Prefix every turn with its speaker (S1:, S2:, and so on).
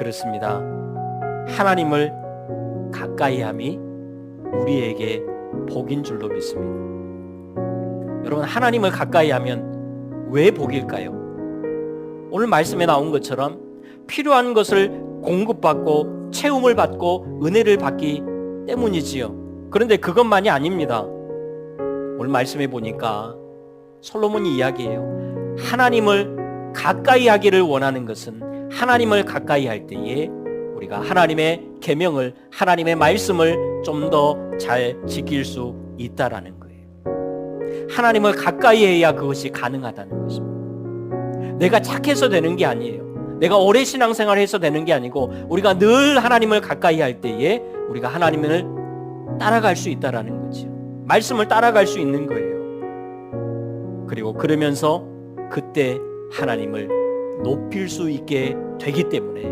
S1: 그렇습니다. 하나님을 가까이 함이 우리에게 복인 줄로 믿습니다. 여러분, 하나님을 가까이 하면 왜 복일까요? 오늘 말씀에 나온 것처럼 필요한 것을 공급받고 채움을 받고 은혜를 받기 때문이지요. 그런데 그것만이 아닙니다. 오늘 말씀해 보니까 솔로몬이 이야기해요. 하나님을 가까이 하기를 원하는 것은 하나님을 가까이 할 때에 우리가 하나님의 계명을 하나님의 말씀을 좀 더 잘 지킬 수 있다라는 거예요. 하나님을 가까이 해야 그것이 가능하다는 것입니다. 내가 착해서 되는 게 아니에요. 내가 오래 신앙생활 해서 되는 게 아니고 우리가 늘 하나님을 가까이 할 때에 우리가 하나님을 따라갈 수 있다라는 거죠. 말씀을 따라갈 수 있는 거예요. 그리고 그러면서 그때 하나님을 높일 수 있게 되기 때문에